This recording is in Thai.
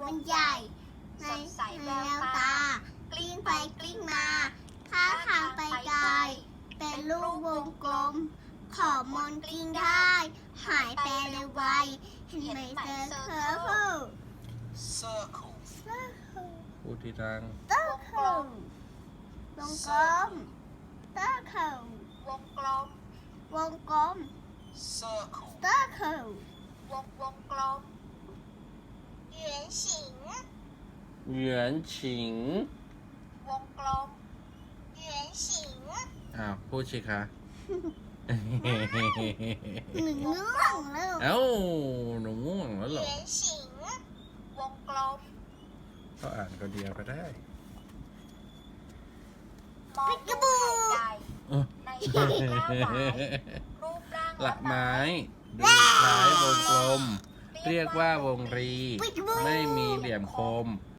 มันใหญ่ในสดใสแวในวแววตาตา กลิ้งไปกลิ้งมาท่าทางไปไกล เป็นลูกวงกลม ขอมนกลิ้งได้ หายไปเร็วไว เห็นไหมเจอเคิร์ฟ circle, พูดทีดังเตอร์เคิลวงกลมเตอร์เคิลวงกลม วงกลม circle, เตอร์เคิลวงวงกลม อนฉิง เหวียนงกลมเหวียนูง่วงแล้วเอ้าหนูง่วงแล้วเหเหรอวียนฉิง วงกลม ก็อ่านคนเดียวก็ได้ มองดูไข่ไกในตาแก้วไหรูปร่างละไม้ดูคล้ายวงกลม เรียกว่าวงรี ไม่มีเหลี่ยมคม